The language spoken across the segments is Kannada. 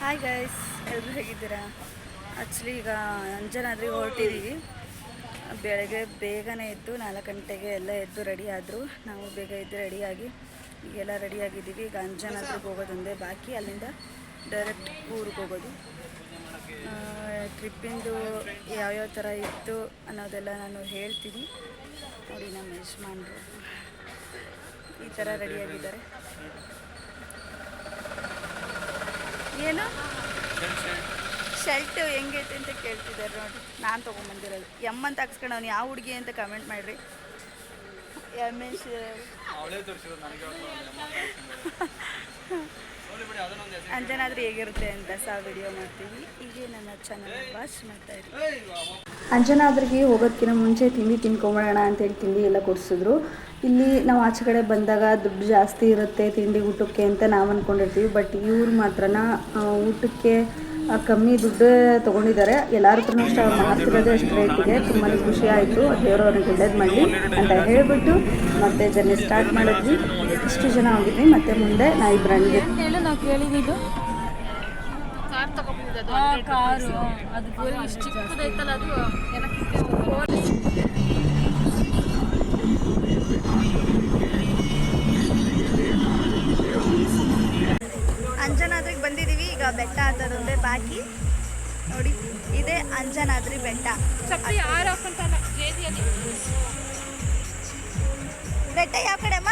ಹಾಯ್ ಗೈಸ್ ಎಲ್ಲರೂ ಹೇಗಿದ್ದೀರಾ? ಆ್ಯಕ್ಚುಲಿ ಈಗ ಅಂಜನಾದ್ರಿಗೆ ಹೊರಟಿದ್ದೀವಿ ಬೆಳಗ್ಗೆ ಬೇಗನೆ ಎದ್ದು ನಾಲ್ಕು ಗಂಟೆಗೆ ಎಲ್ಲ ಎದ್ದು ರೆಡಿ ಆದರು. ನಾವು ಬೇಗ ಎದ್ದು ರೆಡಿಯಾಗಿ ಈಗೆಲ್ಲ ರೆಡಿಯಾಗಿದ್ದೀವಿ ಈಗ ಅಂಜನಾದ್ರಿಗೆ ಹೋಗೋದೊಂದೇ ಬಾಕಿ. ಅಲ್ಲಿಂದ ಡೈರೆಕ್ಟ್ ಊರಿಗೆ ಹೋಗೋದು. ಟ್ರಿಪ್ಪಿಂದು ಯಾವ್ಯಾವ ಥರ ಇತ್ತು ಅನ್ನೋದೆಲ್ಲ ನಾನು ಹೇಳ್ತೀನಿ. ನೋಡಿ ನಮ್ಮ ಯಜಮಾನ್ರು ಈ ಥರ ರೆಡಿಯಾಗಿದ್ದಾರೆ ಏನು? ಶರ್ಟ್ ಹೆಂಗೈತೆ ಅಂತ ಕೇಳ್ತಿದ್ದಾರೆ ನೋಡಿ. ನಾನು ತೊಗೊಂಬಂದಿರೋದು. ಎಂ ಅಂತ ಹಾಕ್ಸ್ಕೊಂಡು ಅವ್ನು ಯಾವ ಹುಡುಗಿ ಅಂತ ಕಮೆಂಟ್ ಮಾಡಿರಿ. ಎಂ ಎನ್ ಅಂಜನಾದ್ರೂ ಹೇಗಿರುತ್ತೆ ಅಂತ ಸಹ ವಿಡಿಯೋ ಮಾಡ್ತೀವಿ. ಈಗ ನನ್ನ ಚಾನಲ್ ವಾಚ್ ಮಾಡ್ತಾ ಇರಿ. ಅಂಜನಾದ್ರಿಗೆ ಹೋಗೋದಕ್ಕಿಂತ ಮುಂಚೆ ತಿಂಡಿ ತಿನ್ಕೊಂಬಿಡೋಣ ಅಂತೇಳಿ ತಿಂಡಿ ಎಲ್ಲ ಕೊಡಿಸಿದ್ರು. ಇಲ್ಲಿ ನಾವು ಆಚೆ ಕಡೆ ಬಂದಾಗ ದುಡ್ಡು ಜಾಸ್ತಿ ಇರುತ್ತೆ ತಿಂಡಿ ಊಟಕ್ಕೆ ಅಂತ ನಾವು ಅಂದ್ಕೊಂಡಿರ್ತೀವಿ ಬಟ್ ಇವ್ರು ಮಾತ್ರನ ಊಟಕ್ಕೆ ಕಮ್ಮಿ ದುಡ್ಡು ತೊಗೊಂಡಿದ್ದಾರೆ. ಎಲ್ಲರ ಹತ್ರನೂ ಅಷ್ಟು ಅವ್ರು ಮಾಡ್ತಿರೋದೇ ಅಷ್ಟು ರೇಟಿಗೆ ತುಂಬಾ ಖುಷಿ ಆಯಿತು. ದೇವರು ಅವ್ರಿಗೆ ಒಳ್ಳೇದು ಮಾಡಿ ಅಂತ ಹೇಳಿಬಿಟ್ಟು ಮತ್ತೆ ಜರ್ನಿ ಸ್ಟಾರ್ಟ್ ಮಾಡಿದ್ವಿ. ಇಷ್ಟು ಜನ ಹೋಗಿದ್ವಿ ಮತ್ತೆ ಮುಂದೆ ನಾ ಇಬ್ಬರು ಹಂಗೆ. ಹೇಳು ನಾವು ಕೇಳಿದ್ದು? ಕಾರ್ ತಗೊಂಡಿದ್ದು ಆ ಕಾರು. ಅದು ಬೆಟ್ಟ. ಚಪ್ಪಲಿ ಯಾರು ಹಾಕೊಂತಲ್ಲ ಜೇದಿಯಲ್ಲಿ ಬೆಟ್ಟ ಯಾವ ಕಡೆ ಅಮ್ಮ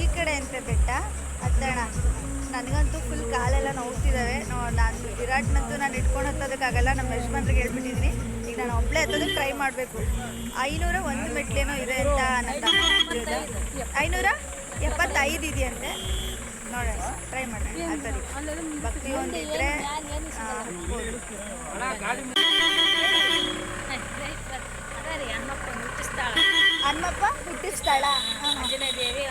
ಈ ಕಡೆ ಅಂತೆ ಬೆಟ್ಟ ಹತ್ತೋಣ. ನನಗಂತೂ ಫುಲ್ ಕಾಲೆಲ್ಲ ನೋಡ್ತಿದ್ದಾವೆ ನಾನು ವಿರಾಟ್ನಂತೂ ನಾನು ಇಟ್ಕೊಂಡು ಹತ್ತೋದಕ್ಕಾಗಲ್ಲ ನಮ್ಮ ಯಜಮಾನ್ರಿಗೆ ಹೇಳ್ಬಿಟ್ಟಿದ್ದೀನಿ ಈಗ ನಾನು ಒಬ್ಬಳೇ ಹತ್ತೋದಕ್ಕೆ ಟ್ರೈ ಮಾಡಬೇಕು. ಐನೂರ ಒಂದು ಮೆಟ್ಲೇನೋ ಇದೆ ಅಂತ ನನ್ನ. ಐನೂರ ಎಪ್ಪತ್ತೈದು ಇದೆಯಂತೆ. ನೋಡೋಣ ಟ್ರೈ ಹುಟ್ಟಿದ ಸ್ಥಳ. ಹಾ. ದೇವಿ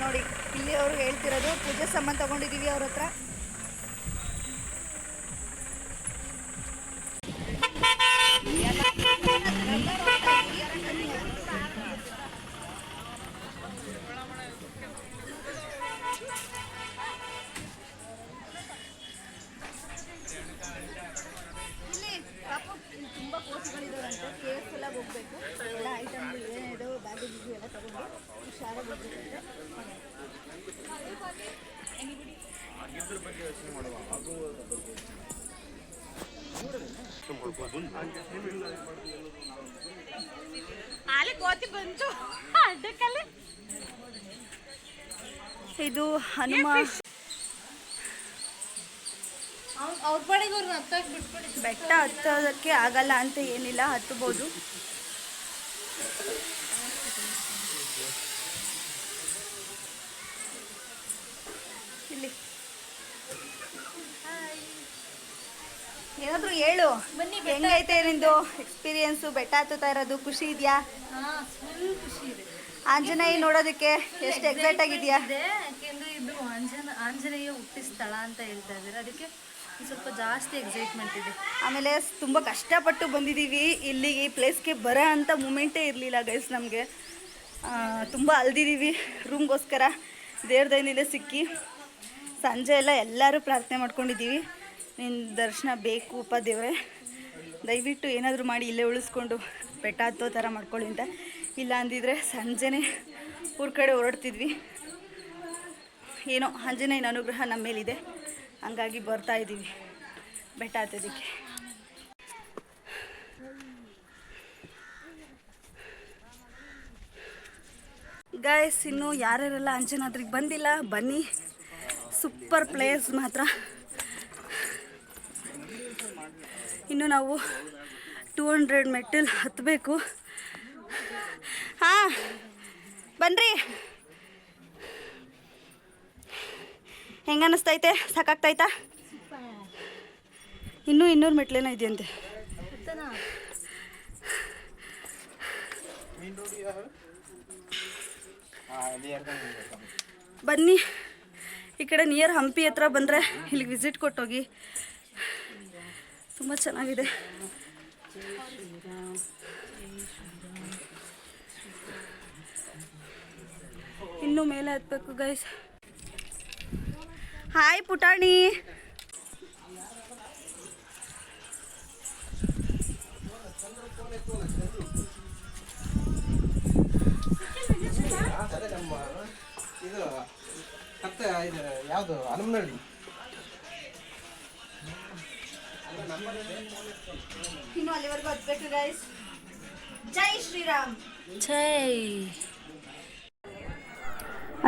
ನೋಡಿ, ಇಲ್ಲಿ ಅವರು ಹೇಳ್ತಿರೋದು ಪೂಜೆ ಸಾಮಾನು ತಗೊಂಡಿದೀವಿ ಅವ್ರ ಹತ್ರ. ಅಲ್ಲಿ ಕೋತಿ ಬಂತು ಅಡ್ಡಕ್ಕಲ್ಲಿ ಇದು ಹನುಮ ಬೆಟ್ಟ ಹತ್ತೋದಕ್ಕೆ ಆಗಲ್ಲ ಅಂತ ಏನಿಲ್ಲ ಹತ್ತಬೋದು ಇಲ್ಲಿ ಏನಾದ್ರು ಹೇಳು. ಹೆಂಗೈತೆ ನಿಂದು ಎಕ್ಸ್ಪೀರಿಯನ್ಸು ಬೆಟ್ಟ ಹತ್ತುತ್ತಾ ಇರೋದು ಖುಷಿ ಇದೆಯಾ? ಆಂಜನೇಯ ನೋಡೋದಕ್ಕೆ ಎಷ್ಟು ಎಕ್ಸೈಟ್ ಆಗಿದೆಯಾ? ಯಾಕೆಂದ್ರೆ ಇದು ಆಂಜನ ಆಂಜನೇಯ ಹುಟ್ಟಿದ ಸ್ಥಳ ಅಂತ ಹೇಳ್ತಾ ಇದ್ದಾರೆ. ಅದಕ್ಕೆ ಸ್ವಲ್ಪ ಜಾಸ್ತಿ ಎಕ್ಸೈಟ್ಮೆಂಟ್ ಇದೆ. ಆಮೇಲೆ ತುಂಬ ಕಷ್ಟಪಟ್ಟು ಬಂದಿದ್ದೀವಿ. ಇಲ್ಲಿಗೆ ಈ ಪ್ಲೇಸ್ಗೆ ಬರೋ ಅಂತ ಮೂಮೆಂಟೇ ಇರಲಿಲ್ಲ ಗೈಸ್ ನಮಗೆ. ತುಂಬ ಅಲ್ದಿದ್ದೀವಿ. ರೂಮ್ಗೋಸ್ಕರ ದೇವ್ರ ದೈನಿಂದ ಸಿಕ್ಕಿ ಸಂಜೆ ಎಲ್ಲ ಎಲ್ಲರೂ ಪ್ರಾರ್ಥನೆ ಮಾಡ್ಕೊಂಡಿದ್ದೀವಿ. ನಿನ್ನ ದರ್ಶನ ಬೇಕು ಉಪ ದೇವ್ರೆ. ದಯವಿಟ್ಟು ಏನಾದರೂ ಮಾಡಿ ಇಲ್ಲೇ ಉಳಿಸ್ಕೊಂಡು ಬೆಟ್ಟ ಹತ್ತೋ ಥರ ಮಾಡ್ಕೊಳ್ಳಿ ಅಂತ. ಇಲ್ಲ ಅಂದಿದ್ರೆ ಸಂಜೆನೇ ಊರ ಕಡೆ ಹೊರಡ್ತಿದ್ವಿ. ಏನೋ ಆಂಜನೇಯನ ಅನುಗ್ರಹ ನಮ್ಮ ಮೇಲಿದೆ. ಹಂಗಾಗಿ ಬರ್ತಾ ಇದ್ದೀವಿ ಬೆಟ್ಟ ಹತ್ತೋದಕ್ಕೆ. ಗಾಯಸ್ ಇನ್ನು ಯಾರ್ಯಾರೆಲ್ಲ ಅಂಜನಾದ್ರಿಗೆ ಬಂದಿಲ್ಲ, ಬನ್ನಿ. ಸೂಪರ್ ಪ್ಲೇಸ್ ಮಾತ್ರ. ಇನ್ನು ನಾವು ಟೂ ಹಂಡ್ರೆಡ್ ಮೆಟ್ಟಲ್ ಹತ್ತಬೇಕು ಹಾಂ, ಬನ್ರಿ. ಹೆಂಗೆ ಅನ್ನಿಸ್ತೈತೆ ಸಾಕಾಗ್ತೈತಾ? ಇನ್ನೂ ಇನ್ನೂರು ಮೆಟ್ಲೇನೋ ಇದೆಯಂತೆ. ಬನ್ನಿ. ಈ ಕಡೆ ನಿಯರ್ ಹಂಪಿ ಹತ್ರ ಬಂದರೆ ಇಲ್ಲಿಗೆ ವಿಸಿಟ್ ಕೊಟ್ಟೋಗಿ. ತುಂಬ ಚೆನ್ನಾಗಿದೆ. ಇನ್ನು ಮೇಲೆ ಹತ್ಬೇಕು ಗೈಸ್ ಹಾಯ್ ಪುಟಾಣಿ. ಯಾವುದು ಹನುಮನಹಳ್ಳಿ ಇನ್ನು ಅಲ್ಲಿವರೆಗೂ ಹತ್ಬೇಕು ಗೈಸ್ ಜೈ ಶ್ರೀರಾಮ್. ಜೈ.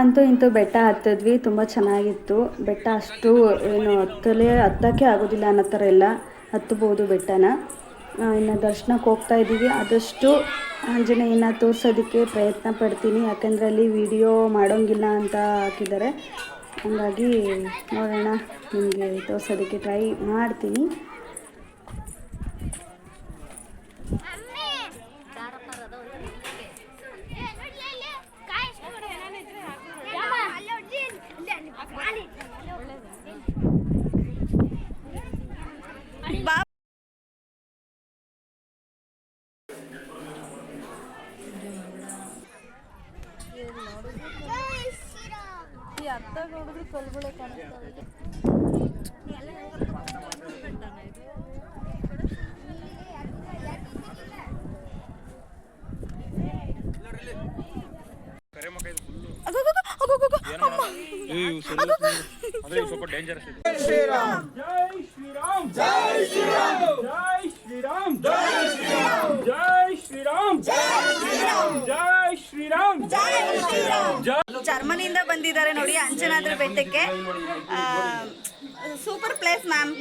ಅಂತೂ ಇಂತೂ ಬೆಟ್ಟ ಹತ್ತಿದ್ವಿ ತುಂಬ ಚೆನ್ನಾಗಿತ್ತು. ಬೆಟ್ಟ ಅಷ್ಟು ಏನು ಹತ್ತಲೇ ಹತ್ತಕ್ಕೆ ಆಗೋದಿಲ್ಲ ಅನ್ನೋ ಥರ ಎಲ್ಲ ಹತ್ತಬೋದು ಬೆಟ್ಟನ. ಇನ್ನು ದರ್ಶನಕ್ಕೆ ಹೋಗ್ತಾ ಇದ್ದೀವಿ. ಆದಷ್ಟು ಆಂಜನೇಯನ ತೋರಿಸೋದಕ್ಕೆ ಪ್ರಯತ್ನ ಪಡ್ತೀನಿ. ಯಾಕಂದರೆ ಅಲ್ಲಿ ವಿಡಿಯೋ ಮಾಡೋಂಗಿಲ್ಲ ಅಂತ ಹಾಕಿದ್ದಾರೆ. ಹಾಗಾಗಿ ನೋಡೋಣ ನಿಮಗೆ ತೋರಿಸೋದಕ್ಕೆ ಟ್ರೈ ಮಾಡ್ತೀನಿ. ಈ ಅರ್ಧ ನೋಡಿದ್ರೆ ಕಲ್ಗಳೇ ಕಾಣಿಸ್ತಾವೆ ಅಂದ್ರೆ ಇದು. ಸ್ವಲ್ಪ ಡೇಂಜರಸ್ ಇದೆ ಜರ್ಮನಿಯಿಂದ ಬಂದಿದ್ದಾರೆ ನೋಡಿ ಅಂಜನಾದ್ರ ಬೆಟ್ಟಕ್ಕೆ. Super place ma'am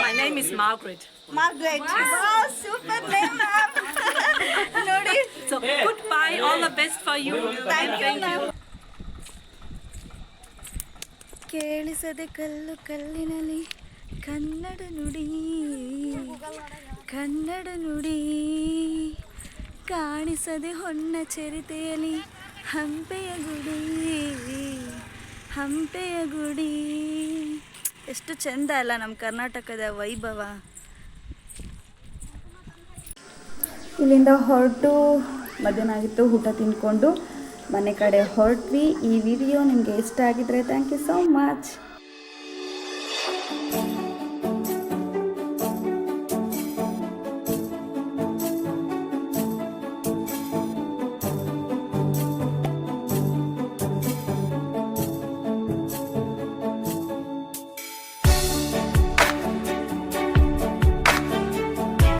My name is Margaret. Margaret super name ma'am ನೋಡಿ. So goodbye, all the best for you. Thank you Thank you. ಕೇಳಿಸದೆ ಕಲ್ಲು ಕಲ್ಲಿನಲ್ಲಿ ಕನ್ನಡ ನುಡಿ ಕನ್ನಡ ನುಡಿ ಕಾಣಿಸದೆ ಹೊನ್ನ ಚರಿತೆಯಲ್ಲಿ ಹಂಪೆಯ ಗುಡಿ ಹಂಪೆಯ ಗುಡಿ ಎಷ್ಟು ಚೆಂದ ಅಲ್ಲ ನಮ್ಮ ಕರ್ನಾಟಕದ ವೈಭವ. ಇಲ್ಲಿಂದ ಹೊರಟು ಮಧ್ಯಾಹ್ನ ಆಗಿತ್ತು, ಊಟ ತಿಂದ್ಕೊಂಡು ಮನೆ ಕಡೆ ಹೊರಟ್ವಿ. ಈ ವಿಡಿಯೋ ನಿಮಗೆ ಇಷ್ಟ ಆಗಿದ್ರೆ ಥ್ಯಾಂಕ್ ಯು ಸೋ ಮಚ್